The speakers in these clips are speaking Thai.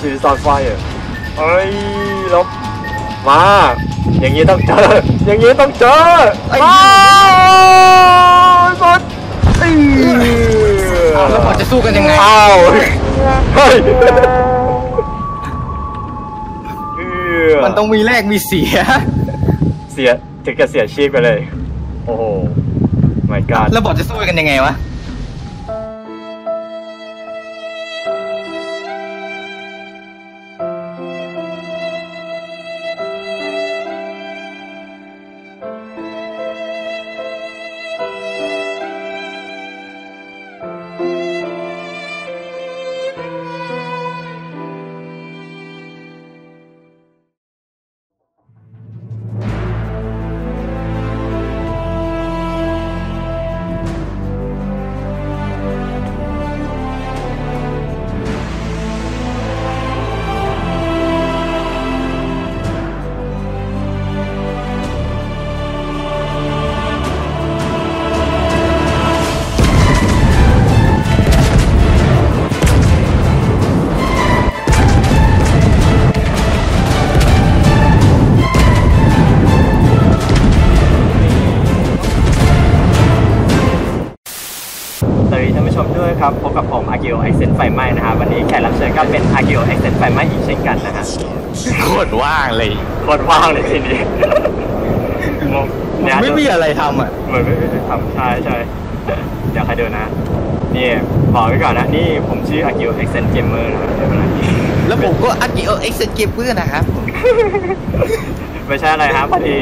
ชีสอนไฟเอ้ยลบมา อย่างนี้ต้องเจอ อย่างนี้ต้องเจอมาบอสเอ้ยอ้าวแล้วบอสจะสู้กันยังไงอ้าวเฮ้ยเอื้อมันต้องมีแลกมีเสีย เสียถึงกับเสียชีพไปเลย โอ้โห my god แล้วบอสจะสู้กันยังไงวะ ครับพบกับผมอากิโอเอ็กเซนไฟไหม้นะฮะวันนี้แขกรับเชิญก็เป็นอากิโอเอ็กเซนไฟไหม้อีกเช่นกันนะฮะโคตรว่างเลยโคตรว่างเลยทีนี้งงเนี่ยไม่มีอะไรทำอะเหมือนไม่ได้ทำใช่ใช่เดี๋ยวใครเดินนะนี่บอกไว้ก่อนนะนี่ผมชื่ออากิโอเอ็กเซนเกมเมอร์นะครับเดี๋ยวเวลานี้แล้วผมก็อัดกีโอเอ็กซ์เกมเพื่อนะครับผมไม่ใช่อะไรครับพอดี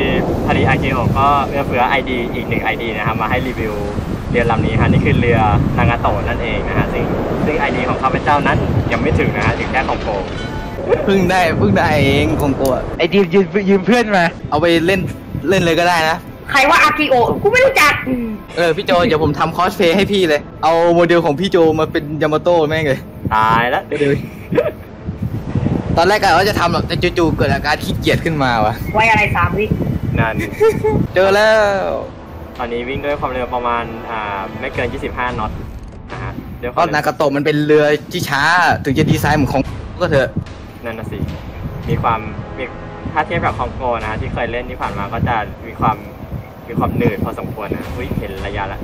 พอดีอากิโอก็เอื้อเฟื้อไอดีอีกหนึ่งไอดีนะครับมาให้รีวิวเรือลำนี้ฮะนี่คือเรือนางาโตะนั่นเองนะฮะซึ่งซึ่งไอดีของข้าพเจ้านั้นยังไม่ถึงนะฮะถึงแค่ของโปรเพิ่งได้เพิ่งได้เองของตัวไอ้ยืมยืมยืมเพื่อนมา เอาไปเล่นเล่นเลยก็ได้นะใครว่าอากิโอะกูไม่รู้จัก เออพี่โจเดี๋ยวผมทำคอสเพย์ให้พี่เลย เอาโมเดลของพี่โจมาเป็นยามาโต้แม่งเลยตายแล้วเดี๋ยวตอนแรกก็ว่าจะทำหรอกแต่จู่ๆเกิดอาการขี้เกียจขึ้นมาวะไว้อะไรสามวินั่นเจอแล้ว ตอนนี้วิ่งด้วยความเร็วประมาณอ่าไม่เกิน 25 น็อตนะฮะเดี๋ยวเพราะนากาโตะมันเป็นเรือที่ช้า ถึงจะดีไซน์เหมือนของก็เถอะนั่นนะสิมีความมีถ้าเทียบกับคองโกนะฮะที่เคยเล่นที่ผ่านมาก็จะมีความมีความหนืดพอสมควรนะอุ้ยเห็นระยะละ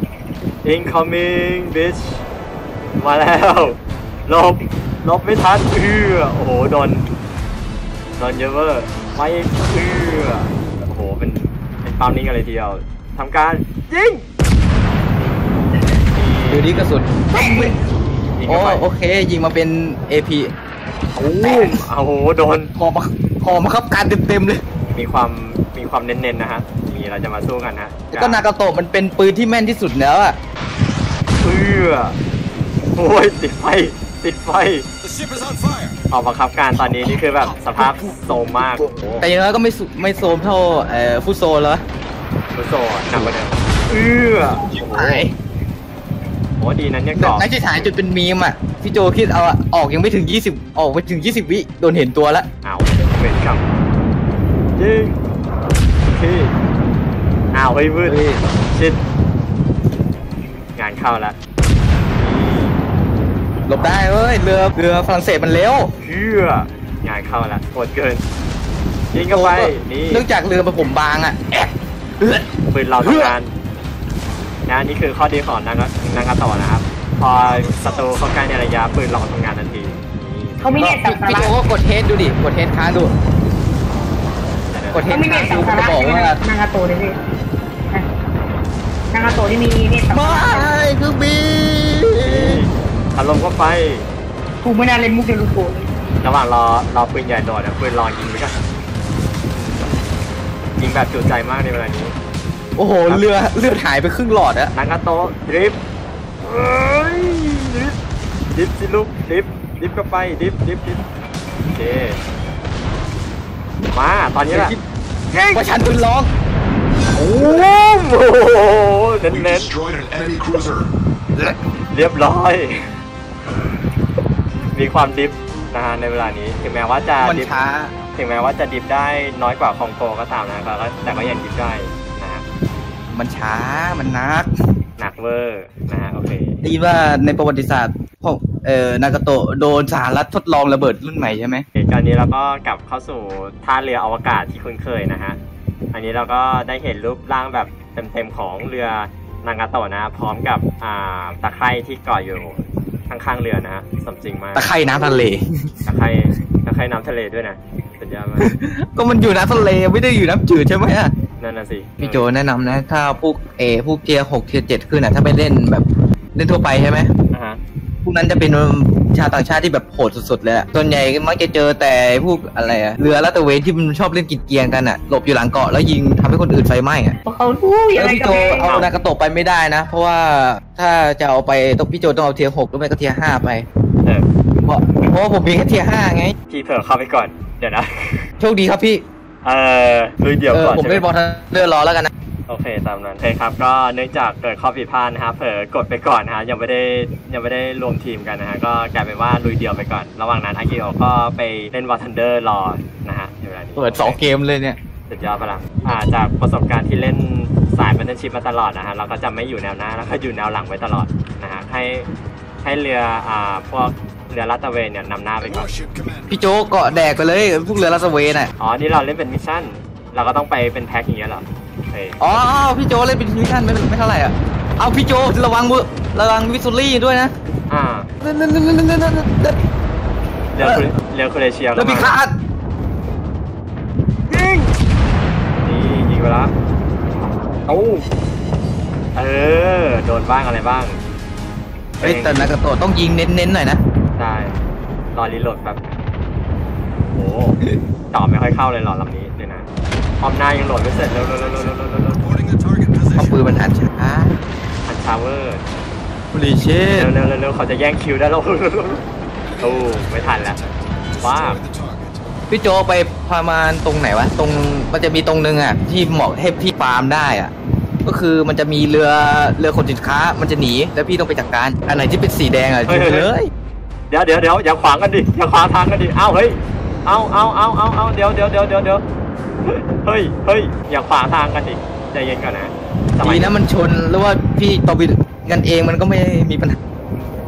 incoming bitch มาแล้วหลบหลบไม่ทันเอื้อโอ้โหโดนโดนเยอะเวอร์ไม่เอื้อโอ้โหเป็นเป็นปั๊มนิ่งกันเลยทีเดียว ทำการยิงดูดีกระสุนยิงโอ้เข้าไปโอเค ยิงมาเป็น AP โอ้โอ้โหโดนพอมาพอมาครับการเต็มๆเลย มีความมีความเน้นๆนะฮะนี่เราจะมาสู้กันฮะแล้วก็นากาโตะมันเป็นปืนที่แม่นที่สุดแล้วอะเอื้อโอ้ยติดไฟติดไฟออกบังคับการตอนนี้นี่คือแบบสภาพโซมมากโอ้โหแต่อยังน้อยก็ไม่สุไม่โซมเท่าเอ่อฟุตโซลแล้ว ฟุตโซหนักกว่าเดิมเอื้อโอ้โหหายโอ้ดีนั้นยังกรอบนักจิตหายจุดเป็นมีมอะพี่โจคิดเอาอะออกยังไม่ถึง 20 ออกไปถึง 20 วิ โดนเห็นตัวล้วอ้าวเวรกรรมยิงที่อ้าวเฮ้ยมืดเฮ้ยชิดงานเข้าล้วหลบได้เว้ย เรือ เรือฝรั่งเศสมันเร็วเอื้องานเข้าล้วโหดเกินยิงเข้าไปนี่เนื่องจากเรือมันผมบางอะแอะ ปืนเราทำงานนะนี่คือข้อดีของนางกนางกาโตะนะครับ พอศัตรูเข้าใกล้ในระยะปืนเราทำงานทันทีเขาไม่เรียกสัมภาพี่ระโจก็กดเทสดูดิ กดเทสค้างดู กดเทเขาสไม่เรีค้ายงกสัดูมมันภาจะระบอกใช่ไหมว่านางาโตะเลยพี่อะนางาโตะที่มีเนี่ยสัมไม่ภาระคือบีอารมณ์ก็ไปกูไม่น่าเล่นมุกเดลูโกะเลยระหว่างรอรอปืนใหญ่โดดนะปืนรอยิงไปกัน ยิงแบบจุใจมากในเวลานี้ โอ้โห เรือเรือหายไปครึ่งหลอดอะนางกาโตะดริฟต์เอ้ยดริฟต์ดริฟต์สิลูกดริฟต์ดริฟต์ก็ไปดริฟต์ดริฟต์ดริฟต์โอเค มา ตอนนี้แหละว่าฉันปืนร้อง โอ้โหเน้น We เน้น destroyed an enemy cruiser. ๆเรียบร้อย มีความดิฟนะฮะในเวลานี้ ถึงแม้ว่าจะมันดิฟช้า ถึงแม้ว่าจะดิฟได้น้อยกว่าคองโกก็ตามนะครับแล้วแต่ก็ยังดิฟได้นะฮะมันช้ามันนัก หนักเวอร์นะฮะโอเคดีว่าในประวัติศาสตร์พวกเออนากาโตะโดนสหรัฐทดลองระเบิดรุ่นใหม่ใช่ไหมเหตุการณ์นี้เราก็กลับเข้าสู่ท่าเรืออวกาศที่คุ้นเคยนะฮะอันนี้เราก็ได้เห็นรูปร่างแบบเต็มๆของเรือนางาโตะนะ พร้อมกับอ่าตะไคร่ที่เกาะอยู่ข้างๆเรือนะฮะสมจริงมากตะไคร่น้ำทะเลตะไคร่ตะไคร่น้ำทะเลด้วยนะ สุดยอดมากก็มันอยู่น้ำทะเลไม่ได้อยู่น้ำจืดใช่ไหมอะนั่นน่ะสิพี่โจแนะนำนะ ถ้าพวกเอพวกเทียหกเทียเจ็ดขึ้นอะถ้าไปเล่นแบบเล่นทั่วไปใช่ไหมอ่าฮะพวกนั้นจะเป็นชาวต่างชาติที่แบบโหดสุดๆเลยอะส่วนใหญ่มักจะเจอแต่พวกอะไรอะเรือลาดตระเวนที่มันชอบเล่นกินเกียงกันอะหลบอยู่หลังเกาะแล้วยิงทำให้คนอื่นไฟไหม้อะเพราะเขารู้ยัแล้งวไงพี่กัโจบแม่เอานากาโตะไปไม่ได้นะ เพราะว่าถ้าจะเอาไปต้องพี่โจต้องเอาเทียหกหรือไม่ก็เทียห้าไป เออเพราะ เพราะว่าผมมีแค่เทียห้าไง พี่เผลอเข้าไปก่อน เดี๋ยวนะ โชคดีครับพี่ เออลุยเดี่ยวเออก่อนผมใช่ไหเล่นบอลทันเดอร์รอแล้วกันนะ โอเคตามนั้นโอเคครับก็เนื่องจากเกิดข้อผิดพลาดนะฮะเผลอกดไปก่อนนะฮะยังไม่ได้ยังไม่ได้รวมทีมกันนะฮะก็กลายเป็นว่าลุยเดี่ยวไปก่อน ระหว่างนั้นอากิโอก็ไปเล่นวอร์ทันเดอร์รอนะฮะในเวลานี้เปิดสองเกมเลยเนี่ย สุดยอดปะล่ะอ่าจากประสบการณ์ที่เล่นสายมันเทนชิพมาตลอดนะฮะเราก็จะไม่อยู่แนวหน้าแล้วก็อยู่แนวหลังไว้ตลอดนะฮะให้ให้เรืออ่าพวก เรือลาดตระเวนเนี่ยนำหน้าไปก่อน Warship commander. พี่โจเกาะแดกไปเลยพวกเรือลาสเวนอะอ๋อ นี่เราเล่นเป็นมิชชั่น เราก็ต้องไปเป็นแพ็คอย่างเงี้ยเหรอเฮ้ยอ๋อพี่โจเล่นเป็นมิชชั่นไม่ไม่เท่าไหร่อะเอาพี่โจระวังมือระวังวิสซูรี่ด้วยนะอ่านั่นนั่นนั่นนั่นนั่นนั่นนั่นเรือคุเรือคุเรเชียแล้วก็พี่มาคาดยิงนี่ยิงไปแล้วโอ้เออโดนบ้างอะไรบ้างเฮ้ยแต่นากาโตะต้องยิงเน้นๆหน่อยนะ ช่ รอรีโหลดแบบโอ้ต่อไม่ค่อยเข้าเลยหลอดลำนี้เนี่ยนะพร้อมหน้ายังโหลดไม่เสร็จเร็วๆๆๆๆๆเอวปืนมันอัดช้าอัดชาเวอร์บริเชนเร็วๆเร็วๆเขาจะแย่งคิวได้แล้วโอ้ไม่ทันแล้วว้าพี่โจไปประมาณตรงไหนวะ ตรงมันจะมีตรงนึงอะ ที่เหมาะเทพที่ฟาร์มได้อะก็คือมันจะมีเรือเรือขนสินค้า มันจะหนีแล้วพี่ต้องไปจัดการอันไหนที่เป็นสีแดงอะเลย เดี๋ยวเดี๋ยวเดี๋ยวอย่าขวางกันดิอย่าขวางทางกันดิเอ้าเฮ้ยเอาเอาเอาเอาเอาเดี๋ยวเดี๋ยวเดี๋ยวเดี๋ยวเดี๋ยวเฮ้ยเฮ้ยอย่าขวางทางกันดิใจเย็นก่อนนะสมัดียนะมันชนหรือว่าพี่ตอบิกันเองมันก็ไม่มีปัญหา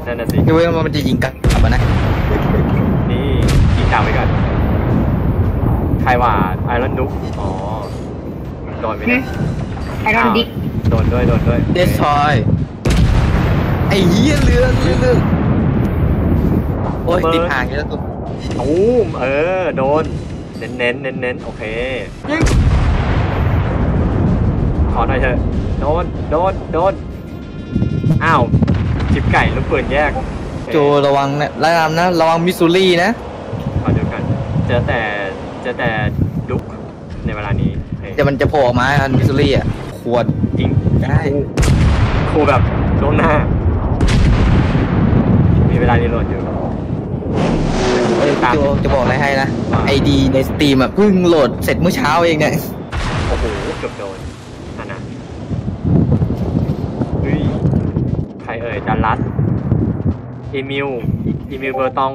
นั่นน่ะสิที่ว่ามันจะยิงกลับอะนะนี่กินกาวไว้ก่อนใครว่าไอรอนดุ๊กอ๋อโดนไหมเนี่ยไอรอนดิกโดนด้วยโดนด้วยเดสทอยไอ้เหี้ยเรือเรือเรือ โอ้ยติดห่างเยอะตัวตูมเออ โดน เน้นเน้นเน้นเน้นโอเคยิงขอหน่อยเถอะ โดน โดน โดน อ้าวจิบไก่ลูกปืนแยกโจระวังนะระวังนะ ระวังมิสซูรี่นะขอดูกัน เจอแต่เจอแต่ดุ๊กในเวลานี้เฮ้ยแต่มันจะโผล่ออกมาอันมิสซูรี่อะ ควรจริงได้ครูแบบล่วงหน้า มีเวลารีโหลดอยู่ เอ้ยพี่โจจะบอกอะไรให้นะไอดีในสตรีมอะเพิ่งโหลดเสร็จเมื่อเช้าเองเนี่ยโอ้โหเกือบโดนอันนะเฮ้ยใครเอ่ยดันรัสอีมิวอีมิวเบอร์ตอง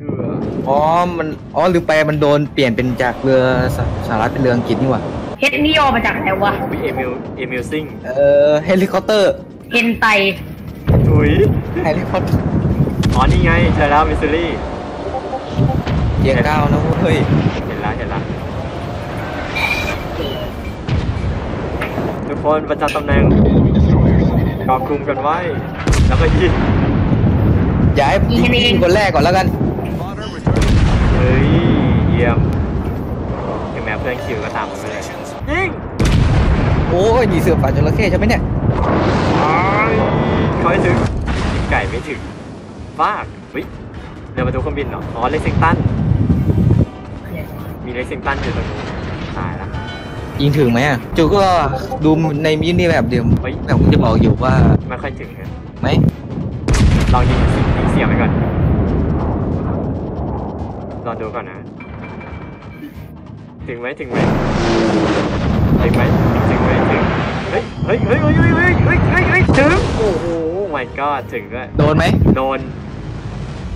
เอออ๋อมันอ๋อลืมไปมันโดนเปลี่ยนเป็นจากเรือสสหรัฐเป็นเรืออังกฤษนี่หว่าเฮดนิยอมาจากไหนวะวิเอมิวเอมิวซิงเอ่อเฮลิคอปเตอร์เฮนไตถุยเฮลิคอปเตอร์อ๋อนี่ไงเจอแล้วมิสซิลี่ เกียร์เก้านะเฮ้ยเห็นแล้วเห็นแล้วทุกคนประจำตำแหน่งกอดกลุ่มกันไว้ แล้วก็ยิงอย่าให้ยิงยิงคนแรกก่อนแล้วกัน Spotter returning เฮ้ย เยี่ยมถึงแม้เพื่อนคิวก็ตามผมไปเลย stations. ยิงโอ้ยมีเสือป่าจระเข้ใช่ไหมเนี่ยเขาให้ถึงยิงไก่ไม่ถึงฟากเฮ้ยเดินมาดูเครื่องบินเหรออ๋อเลซิงตัน มีเลสซิงตันอยู่ตรงนี้ตายละยิงถึงไหมอะจูก็ดูในมินิแบบเดียวไมแต่ผมจะบอกอยู่ว่าไม่ค่อยถึงเลยไหมลองยิงยิงเสียงไปก่อนลองดูก่อนนะ ถึงไหมถึงไหมถึงไหมถึงไหมถึงเฮ้ยเฮ้ยเฮ้ยเฮ้ยเฮ้ยเฮ้ยถึงโอ้โห my god ถึงด้วยโดนไหมโดน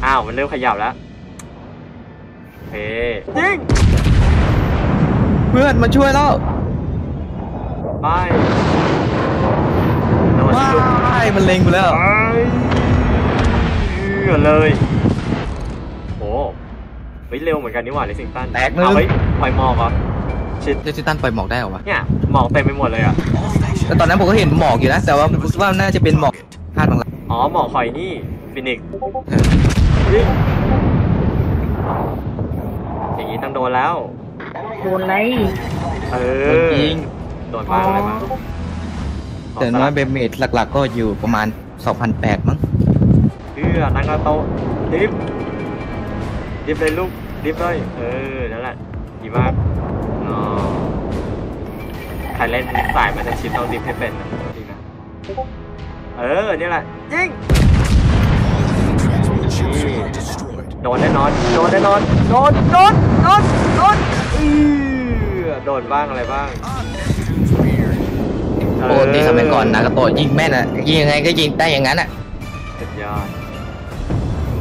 อ้าวมันเริ่มขยับแล้วเฮ้ยยิง เพื่อนมาช่วยแล้วไปโดนว้ายมันเล็งกูแล้วไปเอก่อนเลยโอ้เฮ้ยเร็วเหมือนกันนี่หว่าเลสิงตันแตกหนึ่งเอาเฮ้ยปล่อยหมอกเหรอชิดเจสิตันปล่อยหมอกได้เหรอวะเนี่ยหมอกเต็มไปหมดเลยอะแล้วตอนนั้นผมก็เห็นหมอกอยู่นะแต่ว่าผมคิดว่าน่าจะเป็นหมอกพลาดบางละอ๋อหมอกคอยนี่ฟินิกซ์ยิงอย่างนี้ต้องโดนแล้ว โดนไรเอโดนอยิงโดนบ้างอะไรบ้างแต่น้อยเบเมดหลัก ๆ ก็อยู่ประมาณ 2,800 มั้งเพื่อตั้งกระโตะดิฟดิฟเลยลูกดิฟเลยเออนั่นแหละดีมากอ๋อใครเล่นสายมันจะชิปต้องดิฟให้เป็นนะจริงนะเออนี่แหละยิง Ships are destroyed. โดนแน่นอนโดนแน่นอนโดนโดนโดนโดน อื้อโดนบ้างอะไรบ้างปกติสมัยก่อนนากาโตะยิงแม่นอะยิงยังไงก็ยิงได้อย่างนั้นอะสุดยอด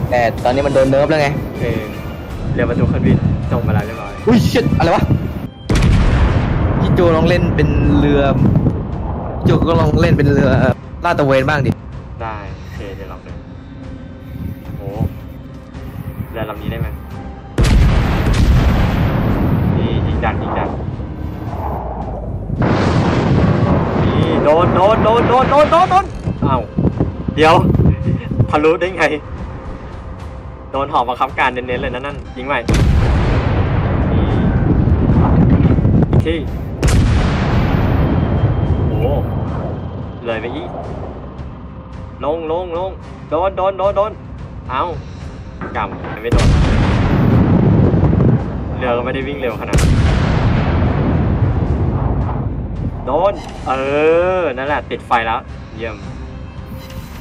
แต่ตอนนี้มันโดนเนิร์ฟแล้วไงโอเคเรือประตูเครื่องบินจบมาแล้วเรียบร้อยอุ้ยชิดอะไรวะพี่โจลองเล่นเป็นเรือพี่โจก็ลองเล่นเป็นเรือลาดตระเวนบ้างดิได้โอเคเดี๋ยวลองดูโอ้เรือลำนี้ได้ไหม นี่ยิงดันยิงดันนี่โดนโดนโดนโดนโดนโดนโดนอ้าวเดี๋ยวทะลุได้ไง โดนหอบังคับการเน้นๆเลยนะนั่นยิงใหม่นี่อีกที่โอ้เลยไปอีกลงลงลงโดนโดนโดนโดนเอากำไม่โดน เรือก็ไม่ได้วิ่งเร็วขนาดนั้นโดน เออ นั่นแหละ ติดไฟแล้ว เยี่ยม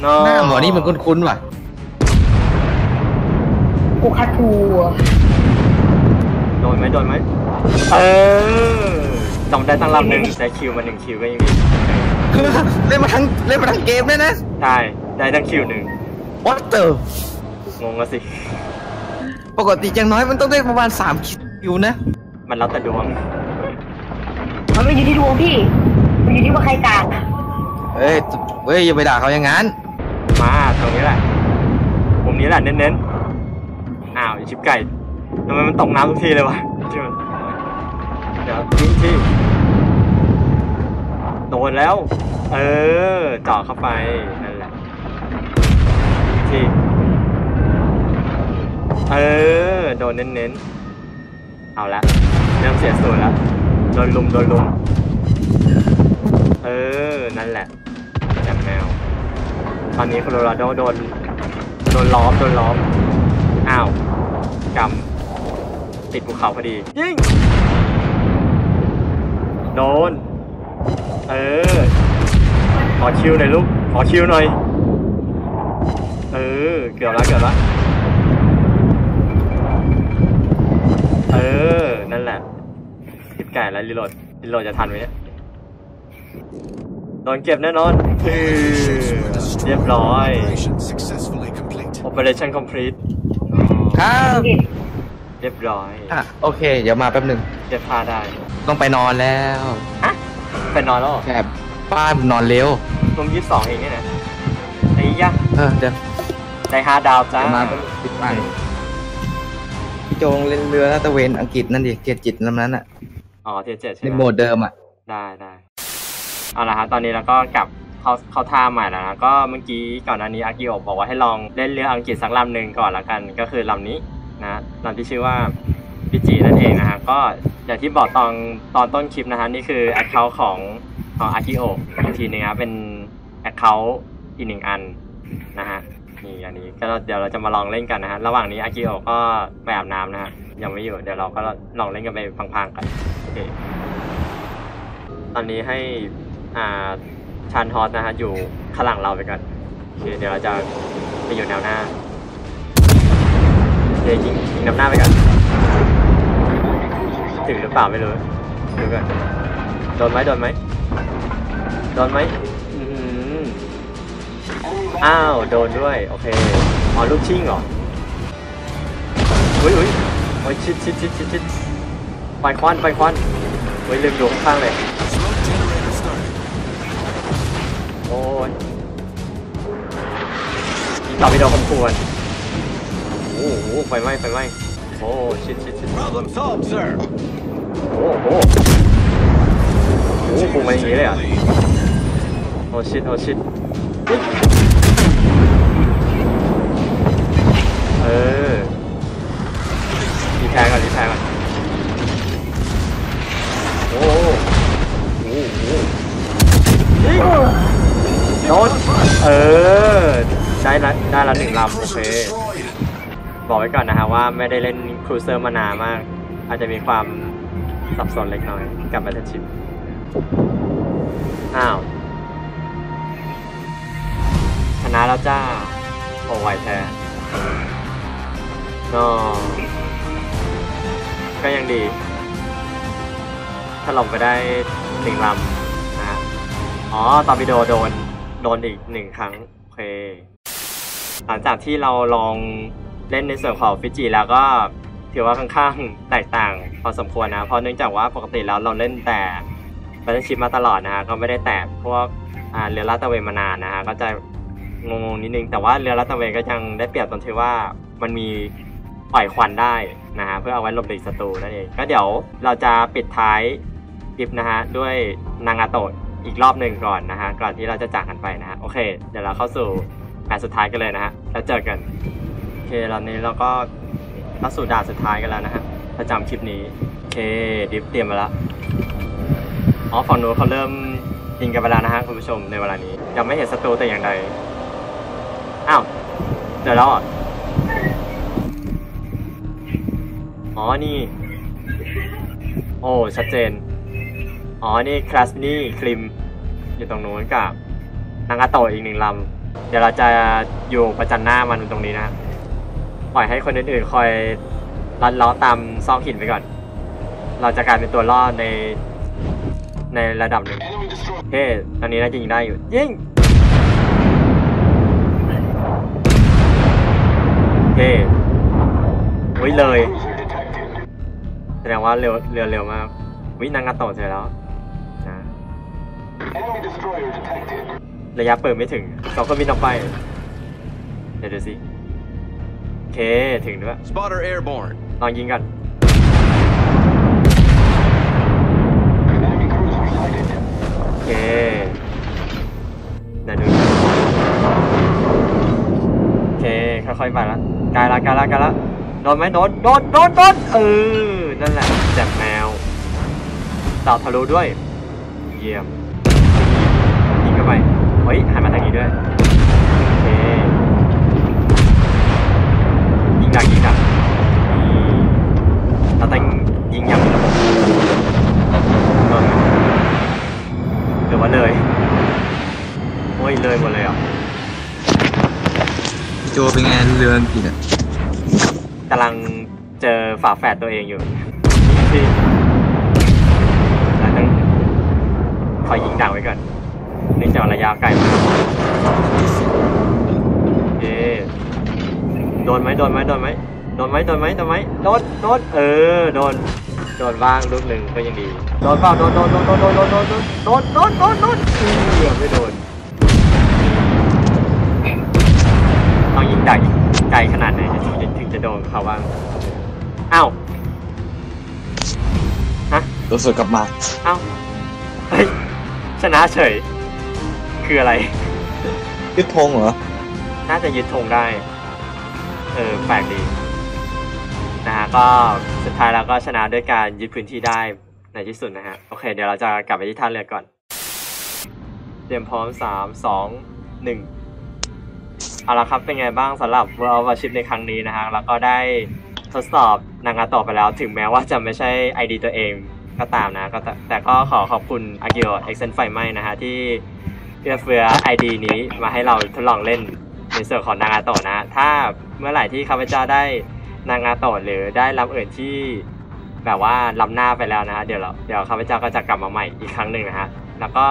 No หน้าหมอนี่มันคุ้นๆว่ะ กูคาทูอะโดนไหมโดนไหมเออจำได้ตั้งลำหนึ่งได้คิวมาหนึ่งคิวก็ยังดีเล่นมาทั้งเล่นมาทั้งเกมเลยนะ ได้ ได้ทั้งคิวหนึ่ง What the งงละสิ ปกติอย่างน้อยมันต้องได้ประมาณ3คิว นะ มันแล้วแต่ดวง มันไม่อยู่ที่ดวงพี่ มันอยู่ที่ว่าใครกากเฮ้ย เฮ้ยอย่าไปด่าเขาอย่างนั้น มาตรงนี้แหละมุมนี้แหละเน้นๆ อ้าวไอ้ชิบไก่ทำไมมันตกน้ำทุกทีเลยวะที่มันเดี๋ยวทิ้งที่โดนแล้ว เออเจาะเข้าไปนั่นแหละที่เออ โดนเน้นๆ เอาละเริ่มเสียสูตรแล้วโดนลุมโดนลุมเออ นั่นแหละแจมแมว ตอนนี้โคโลราโดโดนโดนล้อมโดนล้อม อ้าวกำติดภูเขาพอดี ยิง โดน เออ ขอคิวหน่อยลูก ขอคิวหน่อย เออ เกือบแล้วเกือบแล้ว เออ นั่นแหละติด ไก่แล้วรีโหลดรีโหลดจะทันไหมเนี่ยโดนเก็บแน่นอนเออเรียบร้อย Operation successfully complete. Operation complete ครับพี่เรียบร้อยอะโอเค เดี๋ยวมาแป๊บหนึ่งเก็บผ้าได้ต้องไปนอนแล้วฮะเป็นนอนแล้วเหรอแบบป้านนอนเร็วรวมยี่สิบสองเองเนี่ยนะไอ้ยะเออเดี๋ยวได้ห้าดาวจ้าเดี๋ยวมาแป๊บนึงปิดบ้านพี่โจงเล่นเรือลาดตระเวนอังกฤษนั่นดิเทียจิตลำนั้นอะ อ๋อเทียเจ็ดใช่ในไหมโหมดเดิมอะ ได้ได้เอาละฮะตอนนี้เราก็กลับเข้าเข้าท่าใหม่แล้วนะก็เมื่อกี้ก่อนหน้านี้อากิโอะบอกว่าให้ลองเล่นเรืออังกฤษสักลำหนึ่งก่อนละกัน ก็คือลำนี้นะลำที่ชื่อว่าพิจินั่นเองนะฮะก็อย่างที่บอกตอนตอนต้นคลิปนะฮะนี่คือแอคเคาท์ของของอากิโอะอีกทีหนึงนะเป็นแอคเคาท์อีกหนึ่งอันนะฮะนี่อันนี้ก็เดี๋ยวเราจะมาลองเล่นกันนะฮะระหว่างนี้อากิโอะก็ไปอาบน้ำนะฮะ ยังไม่อยู่เดี๋ยวเราก็ลองเล่นกันไปพังๆกันโอเคตอนนี้ให้อ่าชานฮอสนะฮะอยู่ข้างหลังเราไปก่อนโอเคเดี๋ยวเราจะไปอยู่แนวหน้าเดี๋ยวยิงยิงนำหน้าไปก่อนถึงหรือเปล่าไม่รู้ดูก่อนโดนไหมโดนไหมโดนไหมอ้าว โดนด้วย โอเค อ๋อ ลูกชิ่งเหรอ อุ้ยอุ้ย โอ้ยชิดชิดชิดชิดชิดไฟควันไฟควันเฮ้ยลืมดูข้างๆเลย Smoke generator started. โอ้ยยิงต่อไปโดนคมควรโอ้โหไฟไหม้ไฟไหม้โอ้ชิดชิดชิด Problem solved, sir. โอ้โหโอ้โหปรุงมาอย่างนี้เลยเหรอะโอ้ชิดโอ้ชิดเออรีแพร์ก่อนรีแพร์ก่อนโอ้โหโอ้โหโดนเออ ได้ละได้ละหนึ่งลำโอเค บอกไว้ก่อนนะฮะว่าไม่ได้เล่นครูเซอร์มานานมาก อาจจะมีความสับสนเล็กน้อยกับ b บ t เ e ชิ p อ้าวชนะแล้วจ้าโอ้ไวแท้นอ ก็ยังดีถล่มไปได้หนึ่งลำนะฮะอ๋อตอร์ปิโดโดนโดนอีกหนึ่งครั้งโอเคหลังจากที่เราลองเล่นในส่วนของฟิจิแล้วก็ถือว่าค่อนข้างแตกต่างพอสมควรนะเพราะเนื่องจากว่าปกติแล้วเราเล่นแต่บัตชิปมาตลอดนะฮะก็ไม่ได้แตะพวกเรือลาดตะเวนมานานนะฮะก็จะงงๆนิดนึงแต่ว่าเรือลาดตะเวนก็ยังได้เปรียบตรงที่ว่ามันมีปล่อยควันได้ นะฮะเพื่อเอาไว้หลบหลีกศัตรูนั่นเองก็เดี๋ยวเราจะปิดท้ายคลิปนะฮะด้วยนางาโตะอีกรอบหนึ่งก่อนนะฮะก่อนที่เราจะจากกันไปนะฮะโอเค เดี๋ยวเราเข้าสู่แมตสุดท้ายกันเลยนะฮะแล้วเจอกันโอเคตอนนี้เราก็เข้าสู่ด่านสุดท้ายกันแล้วนะฮะประจำคลิปนี้โอเคดิฟเตรียมมาแล้วอ๋อฝั่งนู้นเขาเริ่มยิงกันไปแล้วนะฮะคุณผู้ชมในเวลานี้ยังไม่เห็นศัตรูแต่อย่างใดอ้าวเดี๋ยวเรอะ อ๋อ นี่ โอ้ ชัดเจน อ๋อ นี่คลาสนี่คลิม อยู่ตรงนู้นกับนางาโตะอีกหนึ่งลำ เดี๋ยวเราจะอยู่ประจันหน้ามันตรงนี้นะ ปล่อยให้คนอื่นๆคอยลัดล้อตามซอกหินไปก่อน เราจะกลายเป็นตัวล่อในในระดับหนึ่งเฮ้ตอนนี้น่าจะยิงได้อยู่ ยิงเฮ้วิเลย ดงว่าเร็วเร็วเร็วมากวินางาโตะเจอแล้วนะระยะเปิดไม่ถึงสองคนบินออกไป เดี๋ยวดูสิโอเคถึงด้วย Spotter airborne. ลองยิงกันโอเคเดี๋ยวดูโอเคค่อยๆไปละใกล้ละใกล้ละใกล้ละโดนไหมโดนโดนโดนโดนเออ นั่นแหละแจกแมวดาวทะลุด้วย เยี่ยมยิงเข้าไปเฮ้ยหันมาทางนี้ด้วยโอเคยิงดักยิงดักนี่เราต้องยิงย่างระบบโดนไหมหรือว่าเลยโอ้ยเลยหมดเลยอะพี่โจเป็นไงเรืออังกฤษอะ กำลังเจอฝาแฝดตัวเองอยู่ที่เราต้องคอยยิงดักไว้ก่อนเนื่องจากระยะไกลมากเอ๊โดนไหมโดนไหมโดนไหมโดนไหมโดนไหมโดนไหมโดนโดนเออโดนโดนบ้างลูกหนึ่งก็ยังดีโดนเปล่าโดนโดนโดนโดนโดนโดนโดนโดนโดนโดนโดนเออไม่โดนต้องยิงดักอีกไกลขนาดไหนจะถึงจะ โดนเขาบ้างอ้าวฮะตัวสดกลับมาเอ้าเฮ้ยชนะเฉย คืออะไร ยึดธงเหรอ น่าจะยึดธงได้ เออแปลกดีนะฮะก็สุดท้ายแล้วก็ชนะด้วยการยึดพื้นที่ได้ในที่สุดนะฮะ โอเค เดี๋ยวเราจะกลับไปที่ท่าเรือก่อน เตรียมพร้อมสามสองหนึ่ง เอาละครับเป็นไงบ้างสำหรับ World of Warship ในครั้งนี้นะฮะแล้วก็ได้ทดสอบนางาโตะไปแล้ว ถึงแม้ว่าจะไม่ใช่ ID ตัวเองก็ตามนะก็แต่แต่ก็ขอขอบคุณอากิโอเอ็กเซนไฟไหมนะฮะที่เอื้อเฟื้อ ID นี้มาให้เราทดลองเล่นในส่วนของนางาโตะนะ ถ้าเมื่อไหร่ที่ข้าพเจ้าได้นางาโตะหรือได้ลำอื่นที่แบบว่าล้ำหน้าไปแล้วนะฮะเดี๋ยวเราเดี๋ยวข้าพเจ้าก็จะกลับมาใหม่อีกครั้งหนึ่งนะฮะแล้วก็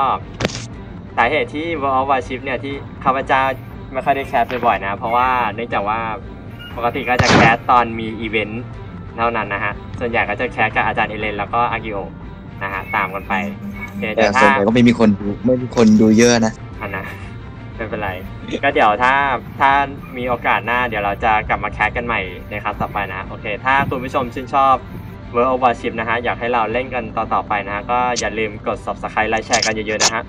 สาเหตุที่ World of Warship เนี่ยที่ข้าพเจ้า ไม่ค่อยได้แคสบ่อยๆนะ เพราะว่าเนื่องจากว่าปกติก็จะแคสตอนมีอีเวนต์เท่านั้นนะฮะ ส่วนใหญ่ก็จะแคสกับอาจารย์เอเลนแล้วก็อากิโอนะฮะตามกันไปโอเคแต่แต่ส่วนถ้าใหญ่ก็ไม่มีคนดูไม่มีคนดูเยอะนะอันนะไม่เป็นไร ก็เดี๋ยวถ้าถ้ามีโอกาสหน้า เดี๋ยวเราจะกลับมาแคสกันใหม่ในครั้งต่อไปนะ โอเค ถ้าคุณผู้ชมชื่นชอบ World of Warship นะฮะ อยากให้เราเล่นกันต่อๆไปนะฮะ ก็อย่าลืมกด subscribe ไลค์แชร์กันเยอะๆนะฮะ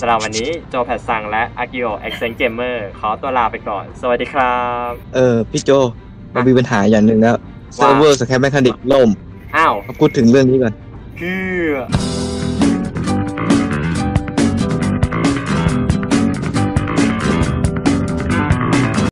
สำหรับวันนี้โจแพทซังและอากิโอเอ็กเซนเกมเมอร์ขอตัวลาไปก่อน สวัสดีครับ เออ พี่โจมันมีปัญหาอย่างหนึ่งแล้วเซิร์ฟเวอร์สแคปแมคานิกล่ม อ้าวมาพูดถึงเรื่องนี้ก่อนคือ